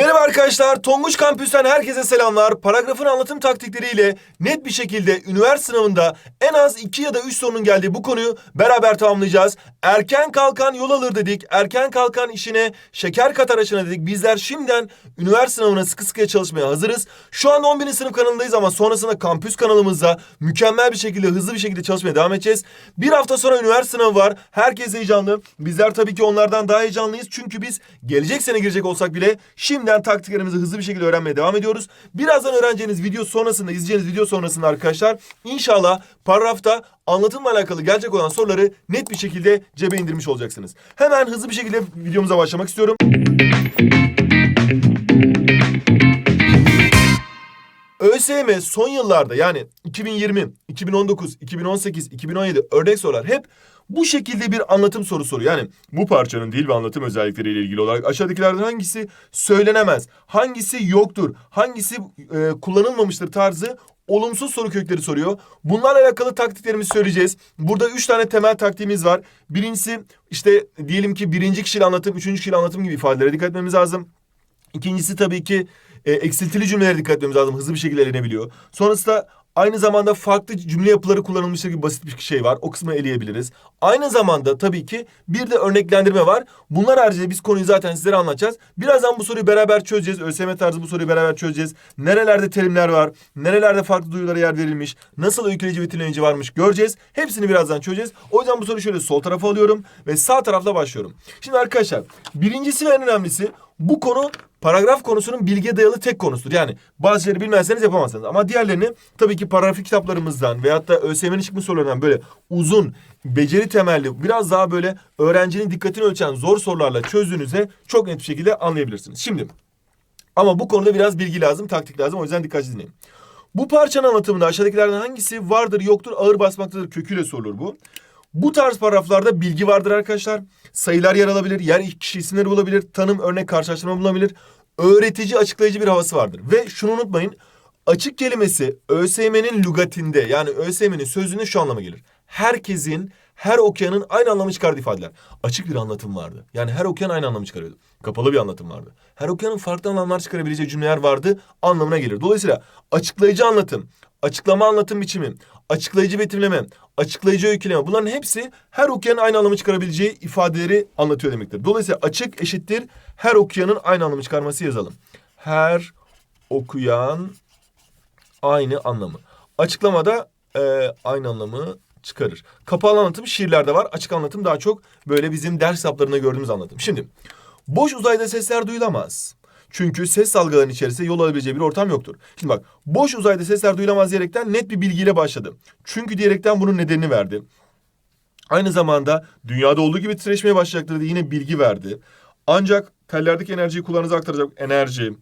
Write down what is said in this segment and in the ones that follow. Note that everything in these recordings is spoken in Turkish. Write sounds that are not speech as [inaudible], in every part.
Merhaba arkadaşlar, Tonguç Kampüs'ten herkese selamlar. Paragrafın anlatım taktikleriyle net bir şekilde üniversite sınavında en az 2 ya da 3 sorunun geldiği bu konuyu beraber tamamlayacağız. Erken kalkan yol alır dedik, erken kalkan işine şeker katar aşına dedik. Bizler şimdiden üniversite sınavına sıkı sıkıya çalışmaya hazırız. Şu anda 11. sınıf kanalındayız ama sonrasında kampüs kanalımızda mükemmel bir şekilde, hızlı bir şekilde çalışmaya devam edeceğiz. Bir hafta sonra üniversite sınavı var. Herkes heyecanlı. Bizler tabii ki onlardan daha heyecanlıyız. Çünkü biz gelecek sene girecek olsak bile şimdiden taktiklerimizi hızlı bir şekilde öğrenmeye devam ediyoruz. Birazdan öğreneceğiniz video sonrasında, izleyeceğiniz video sonrasında arkadaşlar inşallah paragrafta anlatımla alakalı gelecek olan soruları net bir şekilde cebe indirmiş olacaksınız. Hemen hızlı bir şekilde videomuza başlamak istiyorum. ÖSYM son yıllarda yani 2020, 2019, 2018, 2017 örnek sorular hep bu şekilde bir anlatım soru soruyor. Yani bu parçanın dil ve anlatım özellikleriyle ilgili olarak aşağıdakilerden hangisi söylenemez, hangisi yoktur, hangisi e, kullanılmamıştır tarzı olumsuz soru kökleri soruyor. Bunlarla alakalı taktiklerimizi söyleyeceğiz. Burada üç tane temel taktiğimiz var. Birincisi işte diyelim ki birinci kişiyle anlatım, üçüncü kişiyle anlatım gibi ifadelere dikkat etmemiz lazım. İkincisi tabii ki e, eksiltili cümlelere dikkat etmemiz lazım. Hızlı bir şekilde elenebiliyor. Sonrasında aynı zamanda farklı cümle yapıları kullanılmıştır gibi basit bir şey var. O kısmı eleyebiliriz. Aynı zamanda tabii ki bir de örneklendirme var. Bunlar haricinde biz konuyu zaten sizlere anlatacağız. Birazdan bu soruyu beraber çözeceğiz. ÖSYM tarzı bu soruyu beraber çözeceğiz. Nerelerde terimler var? Nerelerde farklı duyulara yer verilmiş? Nasıl öyküleyici ve tinleyici varmış göreceğiz. Hepsini birazdan çözeceğiz. O yüzden bu soruyu şöyle sol tarafa alıyorum ve sağ tarafla başlıyorum. Şimdi arkadaşlar birincisi ve en önemlisi bu konu paragraf konusunun bilgiye dayalı tek konusudur. Yani bazı şeyleri bilmezseniz yapamazsınız. Ama diğerlerini tabii ki paragrafik kitaplarımızdan veyahut da ÖSYM'nin çıkmış sorularından böyle uzun, beceri temelli, biraz daha böyle öğrencinin dikkatini ölçen zor sorularla çözdüğünüzde çok net bir şekilde anlayabilirsiniz. Şimdi ama bu konuda biraz bilgi lazım, taktik lazım. O yüzden dikkatli dinleyin. Bu parçanın anlatımında aşağıdakilerden hangisi vardır, yoktur, ağır basmaktadır köküyle sorulur bu. Bu tarz paragraflarda bilgi vardır arkadaşlar. Sayılar yer alabilir, yer kişi isimleri bulabilir, tanım, örnek, karşılaştırma bulunabilir. Öğretici, açıklayıcı bir havası vardır. Ve şunu unutmayın. Açık kelimesi ÖSYM'nin lügatinde yani ÖSYM'nin sözlüğünde şu anlama gelir. Herkesin, her okuyanın aynı anlamı çıkardığı ifadeler. Açık bir anlatım vardı. Yani her okuyan aynı anlamı çıkarıyordu. Kapalı bir anlatım vardı. Her okuyanın farklı anlamlar çıkarabileceği cümleler vardı anlamına gelir. Dolayısıyla açıklayıcı anlatım, açıklama anlatım biçimi, açıklayıcı betimleme, açıklayıcı öyküleme bunların hepsi her okuyanın aynı anlamı çıkarabileceği ifadeleri anlatıyor demektir. Dolayısıyla açık eşittir her okuyanın aynı anlamı çıkarması yazalım. Her okuyan aynı anlamı. Açıklamada e, aynı anlamı çıkarır. Kapalı anlatım şiirlerde var. Açık anlatım daha çok böyle bizim ders kitaplarında gördüğümüz anlatım. Şimdi boş uzayda sesler duyulamaz. Çünkü ses dalgalarının içerisinde yol alabileceği bir ortam yoktur. Şimdi bak boş uzayda sesler duyulamaz diyerekten net bir bilgiyle başladı. Çünkü diyerekten bunun nedenini verdi. Aynı zamanda dünyada olduğu gibi titreşmeye başlayacaktır diye yine bilgi verdi. Ancak tellerdeki enerjiyi kulağınıza aktaracak enerji,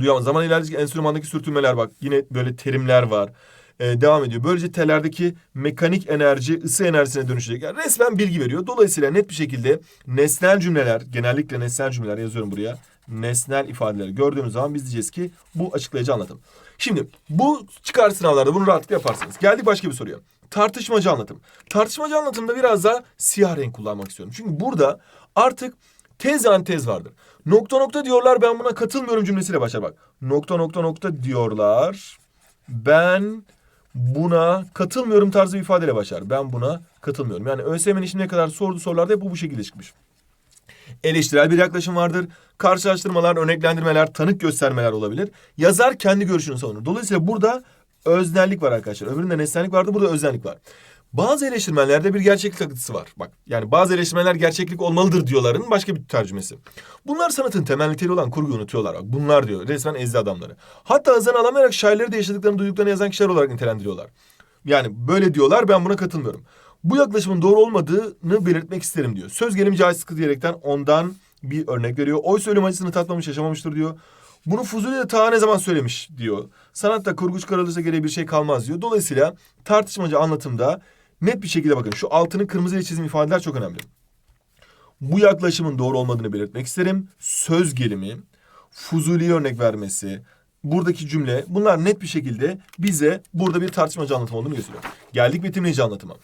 duyamaz. Zaman ilerledikçe enstrümandaki sürtünmeler bak yine böyle terimler var. Ee, devam ediyor. Böylece tellerdeki mekanik enerji ısı enerjisine dönüşecek. Yani resmen bilgi veriyor. Dolayısıyla net bir şekilde nesnel cümleler, genellikle nesnel cümleler yazıyorum buraya. Nesnel ifadeleri gördüğünüz zaman biz diyeceğiz ki bu açıklayıcı anlatım. Şimdi bu çıkar sınavlarda bunu rahatlıkla yaparsınız. Geldik başka bir soruya. Tartışmacı anlatım. Tartışmacı anlatımda biraz daha siyah renk kullanmak istiyorum. Çünkü burada artık tez antez vardır. Nokta nokta diyorlar ben buna katılmıyorum cümlesiyle başlar bak. Nokta nokta nokta diyorlar. Ben buna katılmıyorum tarzı bir ifadeyle başlar. Ben buna katılmıyorum. Yani ÖSYM'nin şimdiye kadar sorduğu sorularda hep bu bu şekilde çıkmış. Eleştirel bir yaklaşım vardır. Karşılaştırmalar, örneklendirmeler, tanık göstermeler olabilir. Yazar kendi görüşünü savunur. Dolayısıyla burada öznellik var arkadaşlar. Öbüründe nesnellik vardı, burada öznellik var. Bazı eleştirmenlerde bir gerçeklik takıntısı var. Bak yani bazı eleştirmenler gerçeklik olmalıdır diyorların başka bir tercümesi. Bunlar sanatın temel niteliği olan kurguyu unutuyorlar. Bak bunlar diyor resmen ezdi adamları. Hatta hızını alamayarak şairleri de yaşadıklarını duyduklarını yazan kişiler olarak nitelendiriyorlar. Yani böyle diyorlar ben buna katılmıyorum. Bu yaklaşımın doğru olmadığını belirtmek isterim diyor. Söz gelimi caiz sıkı diyerekten ondan bir örnek veriyor. Oysa ölüm acısını tatmamış yaşamamıştır diyor. Bunu Fuzuli de ta ne zaman söylemiş diyor. Sanatta kurgu çıkarılırsa geriye bir şey kalmaz diyor. Dolayısıyla tartışmacı anlatımda net bir şekilde bakın şu altının kırmızıyla çizim ifadeler çok önemli. Bu yaklaşımın doğru olmadığını belirtmek isterim. Söz gelimi, Fuzuli'ye örnek vermesi, buradaki cümle bunlar net bir şekilde bize burada bir tartışmacı anlatım olduğunu gösteriyor. Geldik betimleyici anlatıma.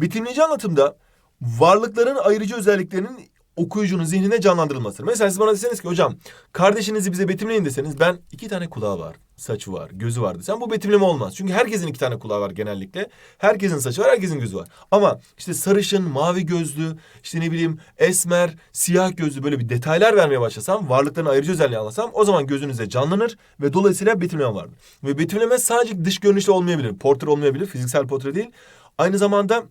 Betimleyici anlatımda varlıkların ayrıcı özelliklerinin okuyucunun zihninde canlandırılmasıdır. Mesela siz bana deseniz ki hocam kardeşinizi bize betimleyin deseniz ben iki tane kulağı var, saçı var, gözü var desem bu betimleme olmaz. Çünkü herkesin iki tane kulağı var genellikle. Herkesin saçı var, herkesin gözü var. Ama işte sarışın, mavi gözlü, işte ne bileyim esmer, siyah gözlü böyle bir detaylar vermeye başlasam, varlıklarını ayırıcı özelliği anlasam o zaman gözünüze canlanır ve dolayısıyla betimleme vardır. Ve betimleme sadece dış görünüşte olmayabilir. Portre olmayabilir, fiziksel portre değil. Aynı zamanda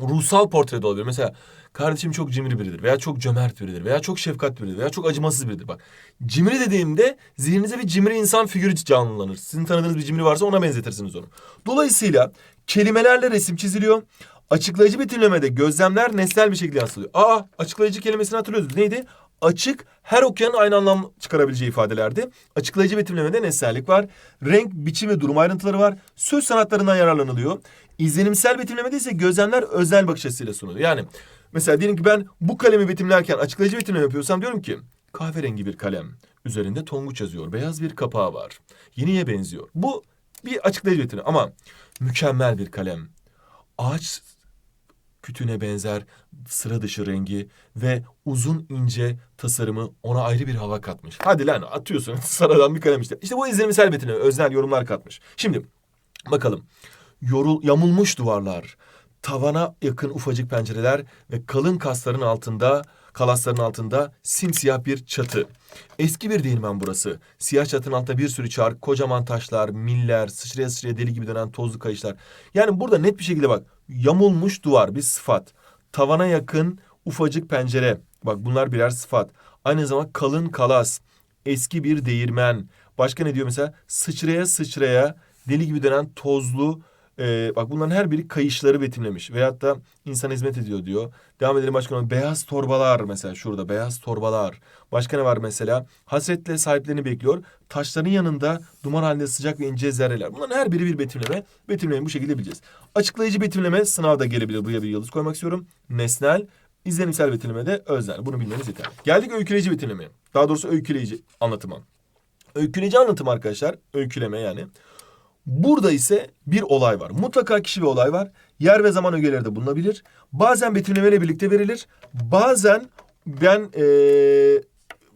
ruhsal portre de olabilir. Mesela kardeşim çok cimri biridir veya çok cömert biridir veya çok şefkatli biridir veya çok acımasız biridir. Bak cimri dediğimde zihninize bir cimri insan figürü canlanır. Sizin tanıdığınız bir cimri varsa ona benzetirsiniz onu. Dolayısıyla kelimelerle resim çiziliyor. Açıklayıcı betimlemede gözlemler nesnel bir şekilde yansıtılıyor. Aa açıklayıcı kelimesini hatırlıyorsunuz. Neydi? Açık her okuyanın aynı anlam çıkarabileceği ifadelerdi. Açıklayıcı betimlemede nesnellik var. Renk, biçim ve durum ayrıntıları var. Söz sanatlarından yararlanılıyor. İzlenimsel betimlemede ise gözlemler özel bakış açısıyla sunuluyor. Yani mesela diyelim ki ben bu kalemi betimlerken açıklayıcı betimleme yapıyorsam diyorum ki kahverengi bir kalem. Üzerinde tonguç yazıyor. Beyaz bir kapağı var. Yeniye benziyor. Bu bir açıklayıcı betimleme ama mükemmel bir kalem. Ağaç kütüğüne benzer sıra dışı rengi ve uzun ince tasarımı ona ayrı bir hava katmış. Hadi lan atıyorsun [laughs] sıradan bir kalem işte. İşte bu izlenimsel betimleme öznel yorumlar katmış. Şimdi bakalım. Yorul, yamulmuş duvarlar, tavana yakın ufacık pencereler ve kalın kasların altında, kalasların altında simsiyah bir çatı. Eski bir değirmen burası. Siyah çatının altında bir sürü çark, kocaman taşlar, miller, sıçraya sıçraya deli gibi dönen tozlu kayışlar. Yani burada net bir şekilde bak, yamulmuş duvar bir sıfat. Tavana yakın ufacık pencere. Bak bunlar birer sıfat. Aynı zamanda kalın kalas, eski bir değirmen. Başka ne diyor mesela? Sıçraya sıçraya deli gibi dönen tozlu ee, bak bunların her biri kayışları betimlemiş. Veyahut da insan hizmet ediyor diyor. Devam edelim başka? Beyaz torbalar mesela şurada beyaz torbalar. Başka ne var mesela? Hasretle sahiplerini bekliyor. Taşların yanında duman halinde sıcak ve ince zerreler. Bunların her biri bir betimleme. Betimlemeyi bu şekilde bileceğiz. Açıklayıcı betimleme sınavda gelebilir. Buraya bir yıldız koymak istiyorum. Nesnel, izlenimsel betimleme de öznel. Bunu bilmeniz yeter. Geldik öyküleyici betimlemeye. Daha doğrusu öyküleyici anlatıma. Öyküleyici anlatım arkadaşlar. Öyküleme yani. Burada ise bir olay var. Mutlaka kişi ve olay var. Yer ve zaman ögeleri de bulunabilir. Bazen betimlemeyle birlikte verilir. Bazen ben e,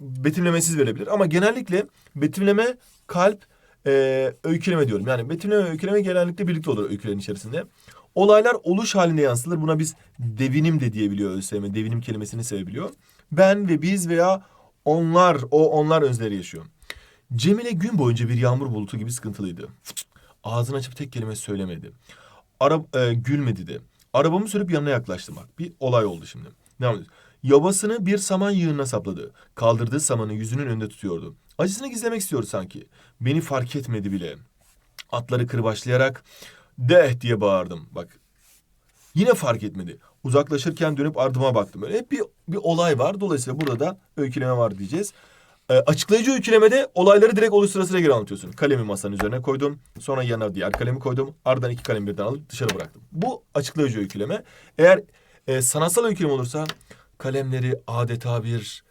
betimlemesiz verebilir. Ama genellikle betimleme, kalp, e, öyküleme diyorum. Yani betimleme ve öyküleme genellikle birlikte olur öykülerin içerisinde. Olaylar oluş halinde yansıtılır. Buna biz devinim de diyebiliyor ÖSYM. Devinim kelimesini sevebiliyor. Ben ve biz veya onlar, o onlar özleri yaşıyor. Cemile gün boyunca bir yağmur bulutu gibi sıkıntılıydı. Ağzını açıp tek kelime söylemedi. Ara, e, gülmedi de. Arabamı sürüp yanına yaklaştım bak. Bir olay oldu şimdi. Ne ediyoruz? Yabasını bir saman yığınına sapladı. Kaldırdığı samanı yüzünün önünde tutuyordu. Acısını gizlemek istiyordu sanki. Beni fark etmedi bile. Atları kırbaçlayarak deh diye bağırdım. Bak Yine fark etmedi. Uzaklaşırken dönüp ardıma baktım. Böyle hep bir, bir olay var. Dolayısıyla burada da öyküleme var diyeceğiz. E, açıklayıcı öykülemede olayları direkt oluş sırasıyla göre anlatıyorsun. Kalemi masanın üzerine koydum. Sonra yanına diğer kalemi koydum. Ardından iki kalemi birden alıp dışarı bıraktım. Bu açıklayıcı öyküleme. Eğer e, sanatsal öyküleme olursa kalemleri adeta bir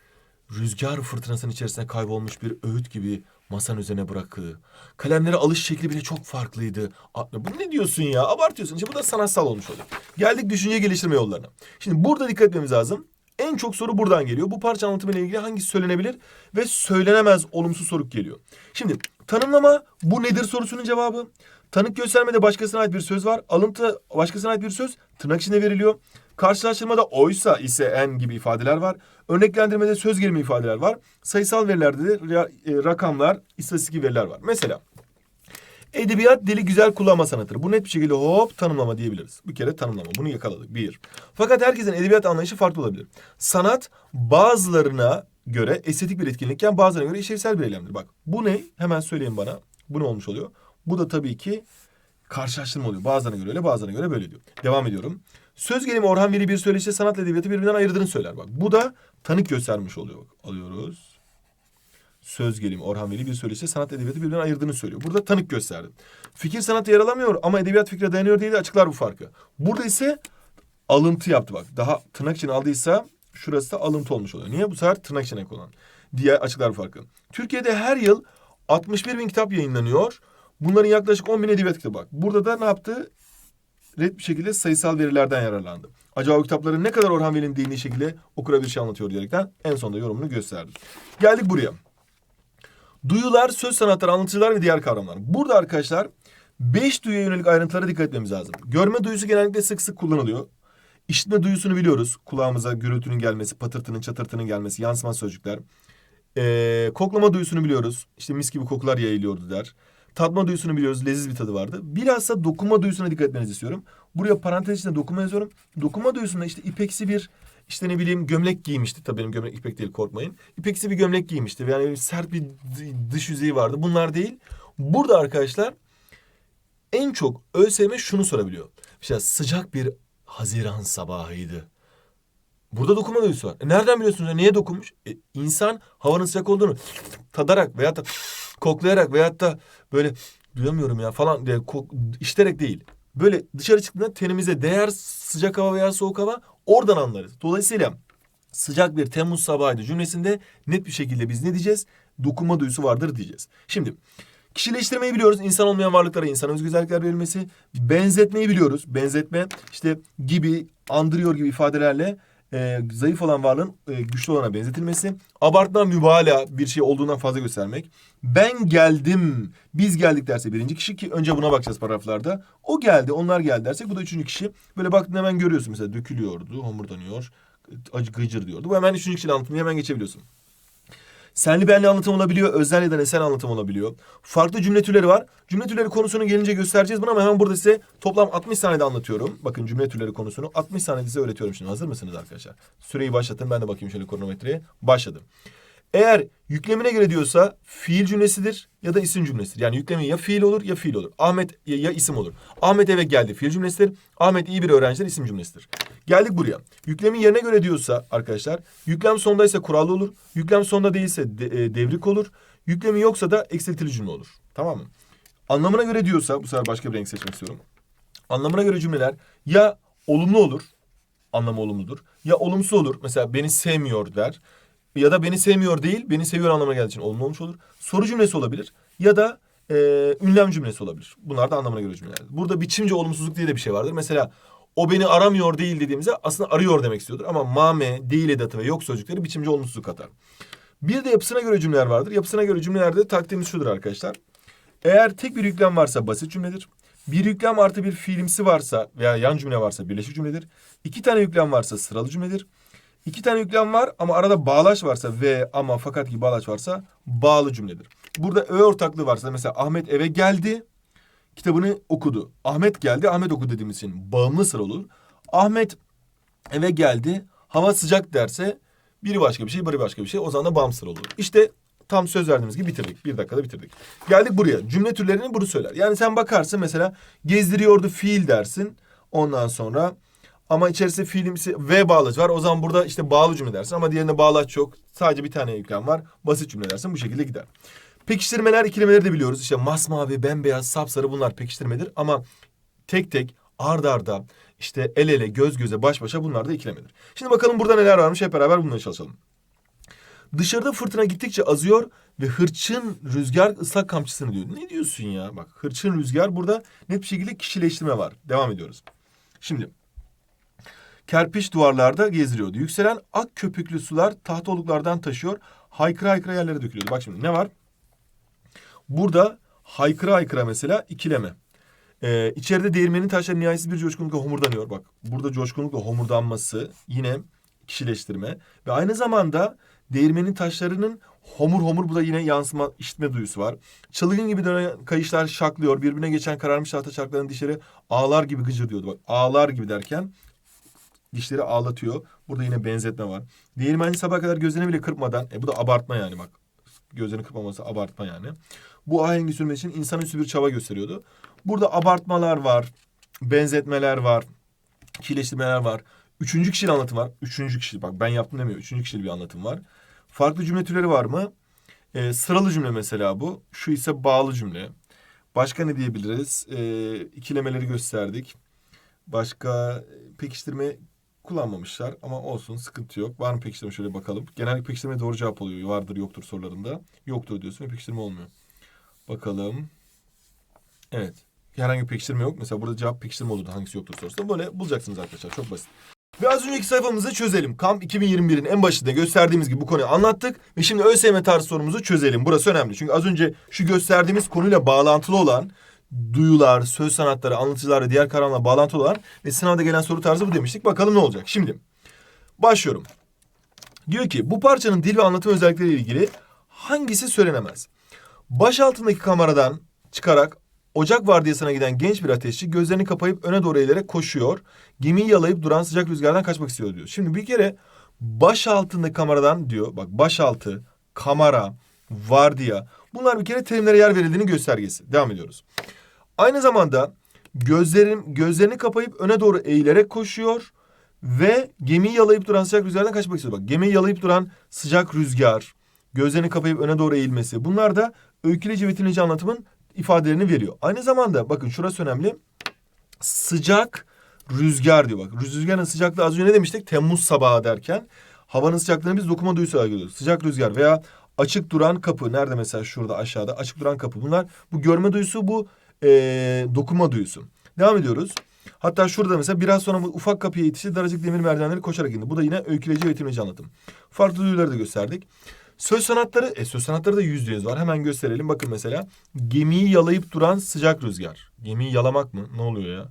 rüzgar fırtınasının içerisinde kaybolmuş bir öğüt gibi masanın üzerine bırakı. Kalemlere alış şekli bile çok farklıydı. Bu ne diyorsun ya? Abartıyorsun. İşte bu da sanatsal olmuş oluyor. Geldik düşünce geliştirme yollarına. Şimdi burada dikkat etmemiz lazım. En çok soru buradan geliyor. Bu parça anlatımıyla ilgili hangisi söylenebilir ve söylenemez olumsuz soru geliyor. Şimdi tanımlama bu nedir sorusunun cevabı. Tanık göstermede başkasına ait bir söz var. Alıntı başkasına ait bir söz tırnak içinde veriliyor. Karşılaştırmada oysa ise en gibi ifadeler var. Örneklendirmede söz gelimi ifadeler var. Sayısal verilerde de e, rakamlar, istatistik veriler var. Mesela Edebiyat dili güzel kullanma sanatıdır. Bu net bir şekilde hop tanımlama diyebiliriz. Bir kere tanımlama. Bunu yakaladık. Bir. Fakat herkesin edebiyat anlayışı farklı olabilir. Sanat bazılarına göre estetik bir etkinlikken bazılarına göre işlevsel bir eylemdir. Bak bu ne? Hemen söyleyin bana. Bu ne olmuş oluyor? Bu da tabii ki karşılaştırma oluyor. Bazılarına göre öyle bazılarına göre böyle diyor. Devam ediyorum. Söz gelimi Orhan Veli bir söyleşte sanatla edebiyatı birbirinden ayırdığını söyler. Bak bu da tanık göstermiş oluyor. Bak, alıyoruz söz gelimi Orhan Veli bir söyleşte sanat edebiyatı birbirinden ayırdığını söylüyor. Burada tanık gösterdim. Fikir sanatı yer alamıyor ama edebiyat fikre dayanıyor diye de açıklar bu farkı. Burada ise alıntı yaptı bak. Daha tırnak için aldıysa şurası da alıntı olmuş oluyor. Niye? Bu sefer tırnak içine konan diye açıklar bu farkı. Türkiye'de her yıl 61 bin kitap yayınlanıyor. Bunların yaklaşık 10 bin edebiyat kitabı bak. Burada da ne yaptı? net bir şekilde sayısal verilerden yararlandı. Acaba o kitapları ne kadar Orhan Veli'nin değindiği şekilde okura bir şey anlatıyor diyerekten en sonunda yorumunu gösterdi. Geldik buraya. Duyular, söz sanatları, anlatıcılar ve diğer kavramlar. Burada arkadaşlar beş duyuya yönelik ayrıntılara dikkat etmemiz lazım. Görme duyusu genellikle sık sık kullanılıyor. İşitme duyusunu biliyoruz. Kulağımıza gürültünün gelmesi, patırtının, çatırtının gelmesi, yansıma sözcükler. Ee, koklama duyusunu biliyoruz. İşte mis gibi kokular yayılıyordu der. Tatma duyusunu biliyoruz. Leziz bir tadı vardı. Bilhassa dokunma duyusuna dikkat etmenizi istiyorum. Buraya parantez içinde dokunma yazıyorum. Dokunma duyusunda işte ipeksi bir işte ne bileyim gömlek giymişti. Tabii benim gömlek ipek değil korkmayın. İpeksi bir gömlek giymişti. Yani sert bir dış yüzeyi vardı. Bunlar değil. Burada arkadaşlar en çok ÖSYM şunu sorabiliyor. İşte sıcak bir Haziran sabahıydı. Burada dokunma duyusu var. E nereden biliyorsunuz? ya? Niye dokunmuş? E, insan havanın sıcak olduğunu tadarak veyahut da koklayarak veyahut da böyle duyamıyorum ya falan diye kok, işiterek değil. Böyle dışarı çıktığında tenimize değer sıcak hava veya soğuk hava oradan anlarız. Dolayısıyla sıcak bir Temmuz sabahıydı cümlesinde net bir şekilde biz ne diyeceğiz? Dokunma duyusu vardır diyeceğiz. Şimdi kişileştirmeyi biliyoruz. İnsan olmayan varlıklara insan özgü verilmesi. Benzetmeyi biliyoruz. Benzetme işte gibi, andırıyor gibi ifadelerle e, zayıf olan varlığın e, güçlü olana benzetilmesi. Abartma, mübalağa bir şey olduğundan fazla göstermek. Ben geldim, biz geldik derse birinci kişi ki önce buna bakacağız paragraflarda. O geldi, onlar geldi dersek bu da üçüncü kişi. Böyle baktığında hemen görüyorsun mesela dökülüyordu, homurdanıyor, acı gıcır diyordu. Bu hemen üçüncü kişiyle anlatımı hemen geçebiliyorsun. Senli benli anlatım olabiliyor, özel ya da nesel anlatım olabiliyor. Farklı cümle türleri var. Cümle türleri konusunu gelince göstereceğiz bunu ama hemen burada size toplam 60 saniyede anlatıyorum. Bakın cümle türleri konusunu 60 saniyede size öğretiyorum şimdi. Hazır mısınız arkadaşlar? Süreyi başlatın. Ben de bakayım şöyle kronometreye. Başladım. Eğer yüklemine göre diyorsa fiil cümlesidir ya da isim cümlesidir. Yani yüklemi ya fiil olur ya fiil olur. Ahmet ya, ya isim olur. Ahmet eve geldi fiil cümlesidir. Ahmet iyi bir öğrencidir isim cümlesidir. Geldik buraya. Yüklemin yerine göre diyorsa arkadaşlar yüklem sondaysa kurallı olur. Yüklem sonda değilse de- e, devrik olur. Yüklemi yoksa da eksiltili cümle olur. Tamam mı? Anlamına göre diyorsa bu sefer başka bir renk seçmek istiyorum. Anlamına göre cümleler ya olumlu olur. Anlamı olumludur. Ya olumsuz olur. Mesela beni sevmiyor der. Ya da beni sevmiyor değil, beni seviyor anlamına geldiği için olumlu olmuş olur. Soru cümlesi olabilir. Ya da e, ünlem cümlesi olabilir. Bunlar da anlamına göre cümleler. Burada biçimce olumsuzluk diye de bir şey vardır. Mesela o beni aramıyor değil dediğimizde aslında arıyor demek istiyordur. Ama mame, değil edatı ve yok sözcükleri biçimce olumsuzluk katar. Bir de yapısına göre cümleler vardır. Yapısına göre cümlelerde taktiğimiz şudur arkadaşlar. Eğer tek bir yüklem varsa basit cümledir. Bir yüklem artı bir fiilimsi varsa veya yan cümle varsa birleşik cümledir. İki tane yüklem varsa sıralı cümledir. İki tane yüklem var ama arada bağlaç varsa ve ama fakat gibi bağlaç varsa bağlı cümledir. Burada ö ortaklığı varsa mesela Ahmet eve geldi, kitabını okudu. Ahmet geldi, Ahmet okudu dediğimiz için bağımlı sıra olur. Ahmet eve geldi, hava sıcak derse biri başka bir şey, biri başka bir şey. O zaman da bağımsız sıra olur. İşte tam söz verdiğimiz gibi bitirdik. Bir dakikada bitirdik. Geldik buraya. Cümle türlerini bunu söyler. Yani sen bakarsın mesela gezdiriyordu fiil dersin. Ondan sonra ama içerisinde fiilimsi ve bağlaç var. O zaman burada işte bağlı cümle dersin ama diğerinde bağlaç yok. Sadece bir tane yüklem var. Basit cümle dersin. Bu şekilde gider. Pekiştirmeler, ikilemeleri de biliyoruz. İşte masmavi, bembeyaz, sapsarı bunlar pekiştirmedir. Ama tek tek, ard arda, işte el ele, göz göze, baş başa bunlar da ikilemedir. Şimdi bakalım burada neler varmış hep beraber bunları çalışalım. Dışarıda fırtına gittikçe azıyor ve hırçın rüzgar ıslak kamçısını diyor. Ne diyorsun ya? Bak hırçın rüzgar burada net bir şekilde kişileştirme var. Devam ediyoruz. Şimdi kerpiç duvarlarda gezdiriyordu. Yükselen ak köpüklü sular tahtaoluklardan taşıyor. Haykıra haykıra yerlere dökülüyordu. Bak şimdi ne var? Burada haykıra haykıra mesela ikileme. Ee, içeride değirmenin taşları nihayetsiz bir coşkunlukla homurdanıyor. Bak burada coşkunlukla homurdanması yine kişileştirme. Ve aynı zamanda değirmenin taşlarının homur homur bu da yine yansıma işitme duyusu var. Çılgın gibi dönen kayışlar şaklıyor. Birbirine geçen kararmış tahta çarkların dişleri ağlar gibi gıcır diyordu. Bak ağlar gibi derken dişleri ağlatıyor. Burada yine benzetme var. Değirmenci sabah kadar gözlerini bile kırpmadan, e bu da abartma yani bak. Gözlerini kırpmaması abartma yani. Bu ahengi sürmesi için insanüstü bir çaba gösteriyordu. Burada abartmalar var, benzetmeler var, kişileştirmeler var. Üçüncü kişili anlatım var. Üçüncü kişi bak ben yaptım demiyor. Üçüncü kişili bir anlatım var. Farklı cümle türleri var mı? Ee, sıralı cümle mesela bu. Şu ise bağlı cümle. Başka ne diyebiliriz? Ee, ikilemeleri gösterdik. Başka e, pekiştirme kullanmamışlar ama olsun sıkıntı yok. Var mı pekiştirme şöyle bakalım. Genellikle pekiştirme doğru cevap oluyor. Vardır yoktur sorularında. Yoktur diyorsun ve pekiştirme olmuyor. Bakalım. Evet. herhangi bir pekiştirme yok. Mesela burada cevap pekiştirme olurdu hangisi yoktur sorusunda. Böyle bulacaksınız arkadaşlar çok basit. Ve az önceki sayfamızı çözelim. Kamp 2021'in en başında gösterdiğimiz gibi bu konuyu anlattık. Ve şimdi ÖSYM tarzı sorumuzu çözelim. Burası önemli. Çünkü az önce şu gösterdiğimiz konuyla bağlantılı olan duyular, söz sanatları, anlatıcılar diğer kavramlarla bağlantılı olan ve sınavda gelen soru tarzı bu demiştik. Bakalım ne olacak. Şimdi başlıyorum. Diyor ki bu parçanın dil ve anlatım özellikleriyle ilgili hangisi söylenemez? Baş altındaki kameradan çıkarak ocak vardiyasına giden genç bir ateşçi gözlerini kapayıp öne doğru eğilerek koşuyor. Gemiyi yalayıp duran sıcak rüzgardan kaçmak istiyor diyor. Şimdi bir kere baş altındaki kameradan diyor. Bak baş altı, kamera, vardiya. Bunlar bir kere terimlere yer verildiğini göstergesi. Devam ediyoruz. Aynı zamanda gözlerin gözlerini kapayıp öne doğru eğilerek koşuyor ve gemiyi yalayıp duran sıcak rüzgardan kaçmak istiyor. Bak gemiyi yalayıp duran sıcak rüzgar, gözlerini kapayıp öne doğru eğilmesi. Bunlar da öyküleci ve tinleci anlatımın ifadelerini veriyor. Aynı zamanda bakın şurası önemli. Sıcak rüzgar diyor bak. Rüzgarın sıcaklığı az önce ne demiştik? Temmuz sabahı derken havanın sıcaklığını biz dokuma duyusu olarak görüyoruz. Sıcak rüzgar veya açık duran kapı. Nerede mesela şurada aşağıda açık duran kapı. Bunlar bu görme duyusu bu ee, dokuma duyusu. Devam ediyoruz. Hatta şurada mesela biraz sonra bu ufak kapıya yetişti daracık demir merdivenleri koşarak indi. Bu da yine öyküleci ve tinleci anlatım. Farklı duyuları da gösterdik. Söz sanatları, e, söz sanatları da yüzde yüz var. Hemen gösterelim. Bakın mesela gemiyi yalayıp duran sıcak rüzgar. Gemiyi yalamak mı? Ne oluyor ya?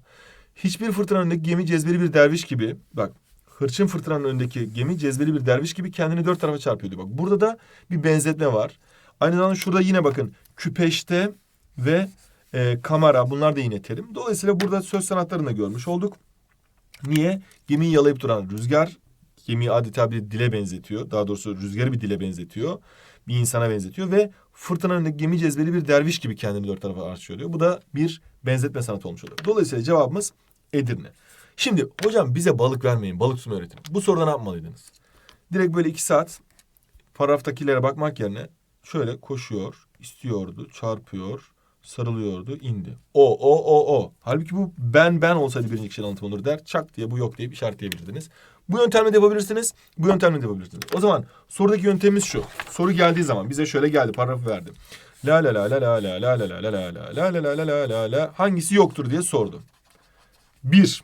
Hiçbir fırtınanın önündeki gemi cezbeli bir derviş gibi. Bak hırçın fırtınanın önündeki gemi cezbeli bir derviş gibi kendini dört tarafa çarpıyordu. Bak burada da bir benzetme var. Aynı zamanda şurada yine bakın küpeşte ve e, kamera bunlar da yine terim. Dolayısıyla burada söz sanatlarını da görmüş olduk. Niye? Gemiyi yalayıp duran rüzgar gemiyi adeta bir dile benzetiyor. Daha doğrusu rüzgarı bir dile benzetiyor. Bir insana benzetiyor ve fırtınanın gemi cezbeli bir derviş gibi kendini dört tarafa arşıyor diyor. Bu da bir benzetme sanatı olmuş oluyor. Dolayısıyla cevabımız Edirne. Şimdi hocam bize balık vermeyin, balık tutmayı öğretin. Bu soruda ne yapmalıydınız? Direkt böyle iki saat paragraftakilere bakmak yerine şöyle koşuyor, istiyordu, çarpıyor, sarılıyordu, indi. O, o, o, o. Halbuki bu ben ben olsaydı birinci kişi anlatım olur der. Çak diye bu yok deyip işaretleyebilirdiniz. Bu yöntemle de yapabilirsiniz. Bu yöntemle de yapabilirsiniz. O zaman sorudaki yöntemimiz şu. Soru geldiği zaman bize şöyle geldi paragrafı verdi. La la la la la la la la la la la la la la la la la la hangisi yoktur diye sordu. Bir.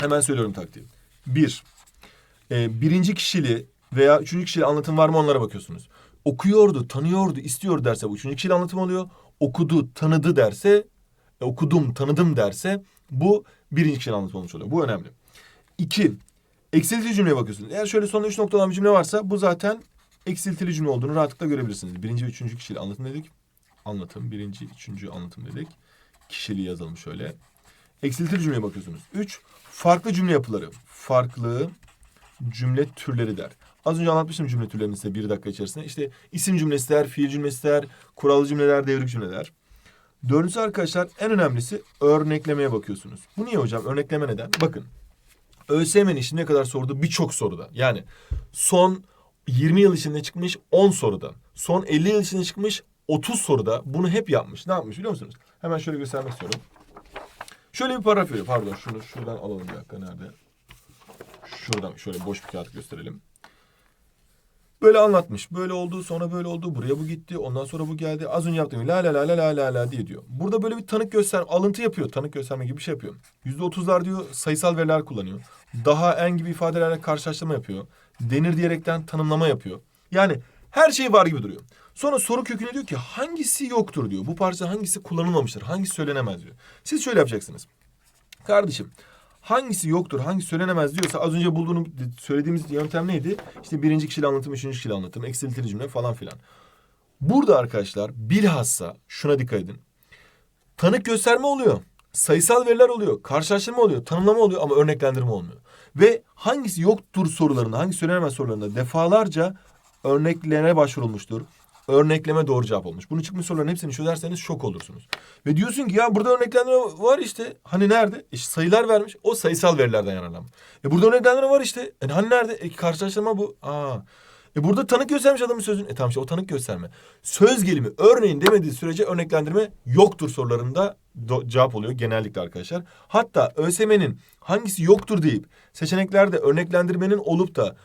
Hemen söylüyorum taktiği. Bir. E, birinci kişili veya üçüncü kişili anlatım var mı onlara bakıyorsunuz. Okuyordu, tanıyordu, istiyor derse bu üçüncü kişili anlatım oluyor. Okudu, tanıdı derse, e, okudum, tanıdım derse bu birinci kişili anlatım olmuş oluyor. Bu önemli. İki. Eksiltici cümleye bakıyorsunuz. Eğer şöyle sonunda üç nokta olan bir cümle varsa bu zaten eksiltili cümle olduğunu rahatlıkla görebilirsiniz. Birinci ve üçüncü kişili anlatım dedik. Anlatım, birinci, üçüncü anlatım dedik. Kişiliği yazalım şöyle. Eksiltili cümleye bakıyorsunuz. Üç, farklı cümle yapıları. Farklı cümle türleri der. Az önce anlatmıştım cümle türlerini size bir dakika içerisinde. İşte isim cümlesi der, fiil cümlesi der, kurallı cümleler, devrik cümleler. Dördüncüsü arkadaşlar en önemlisi örneklemeye bakıyorsunuz. Bu niye hocam? Örnekleme neden? Bakın. ÖSYM'nin şimdiye kadar sorduğu birçok soruda. Yani son 20 yıl içinde çıkmış 10 soruda. Son 50 yıl içinde çıkmış 30 soruda bunu hep yapmış. Ne yapmış biliyor musunuz? Hemen şöyle göstermek istiyorum. Şöyle bir paragraf veriyor. Pardon şunu şuradan alalım bir dakika. Nerede? Şuradan şöyle boş bir kağıt gösterelim. Böyle anlatmış. Böyle oldu, sonra böyle oldu. Buraya bu gitti, ondan sonra bu geldi. Az önce yaptığım la la la la la la la diye diyor. Burada böyle bir tanık göster, alıntı yapıyor. Tanık gösterme gibi bir şey yapıyor. Yüzde otuzlar diyor sayısal veriler kullanıyor. Daha en gibi ifadelerle karşılaştırma yapıyor. Denir diyerekten tanımlama yapıyor. Yani her şey var gibi duruyor. Sonra soru köküne diyor ki hangisi yoktur diyor. Bu parça hangisi kullanılmamıştır, hangisi söylenemez diyor. Siz şöyle yapacaksınız. Kardeşim hangisi yoktur, hangisi söylenemez diyorsa az önce bulduğunu söylediğimiz yöntem neydi? İşte birinci kişiyle anlatım, üçüncü kişiyle anlatım, eksiltili cümle falan filan. Burada arkadaşlar bilhassa şuna dikkat edin. Tanık gösterme oluyor. Sayısal veriler oluyor. Karşılaştırma oluyor. Tanımlama oluyor ama örneklendirme olmuyor. Ve hangisi yoktur sorularında, hangisi söylenemez sorularında defalarca örneklere başvurulmuştur. Örnekleme doğru cevap olmuş. Bunu çıkmış soruların hepsini çözerseniz şok olursunuz. Ve diyorsun ki ya burada örneklendirme var işte. Hani nerede? İşte sayılar vermiş. O sayısal verilerden yararlanmış. E burada örneklendirme var işte. E hani nerede? E karşılaştırma bu. Aa. E burada tanık göstermiş adamın sözün. E tamam işte o tanık gösterme. Söz gelimi örneğin demediği sürece örneklendirme yoktur sorularında cevap oluyor genellikle arkadaşlar. Hatta ÖSYM'nin hangisi yoktur deyip seçeneklerde örneklendirmenin olup da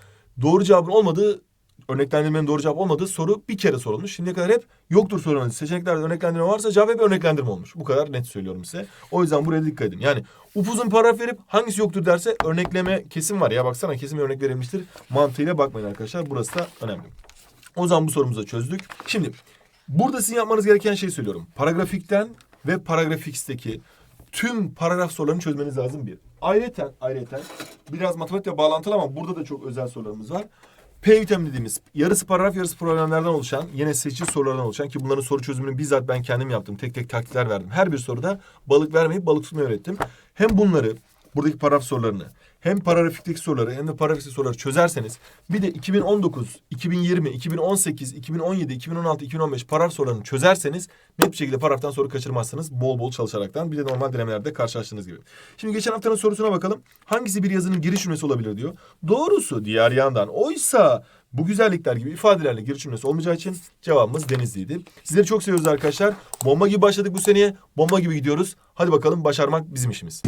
doğru cevabın olmadığı örneklendirmenin doğru cevap olmadığı soru bir kere sorulmuş. Şimdiye kadar hep yoktur sorularınız. Seçeneklerde örneklendirme varsa cevap hep örneklendirme olmuş. Bu kadar net söylüyorum size. O yüzden buraya dikkat edin. Yani upuzun paragraf verip hangisi yoktur derse örnekleme kesim var ya baksana kesin bir örnek verilmiştir. Mantığıyla bakmayın arkadaşlar. Burası da önemli. O zaman bu sorumuzu çözdük. Şimdi burada sizin yapmanız gereken şeyi söylüyorum. Paragrafikten ve paragrafix'teki tüm paragraf sorularını çözmeniz lazım bir. Ayrıca, ayrıca biraz matematikle bağlantılı ama burada da çok özel sorularımız var. P vitamini dediğimiz yarısı paragraf yarısı problemlerden oluşan yine seçici sorulardan oluşan ki bunların soru çözümünü bizzat ben kendim yaptım. Tek tek taktikler verdim. Her bir soruda balık vermeyip balık tutmayı öğrettim. Hem bunları buradaki paragraf sorularını hem paragrafikteki soruları hem de paragrafikteki soruları çözerseniz bir de 2019, 2020, 2018, 2017, 2016, 2015 paragraf sorularını çözerseniz net bir şekilde paragraftan soru kaçırmazsınız bol bol çalışaraktan. Bir de normal denemelerde karşılaştığınız gibi. Şimdi geçen haftanın sorusuna bakalım. Hangisi bir yazının giriş cümlesi olabilir diyor. Doğrusu diğer yandan. Oysa bu güzellikler gibi ifadelerle giriş cümlesi olmayacağı için cevabımız Denizli'ydi. Sizleri çok seviyoruz arkadaşlar. Bomba gibi başladık bu seneye. Bomba gibi gidiyoruz. Hadi bakalım başarmak bizim işimiz.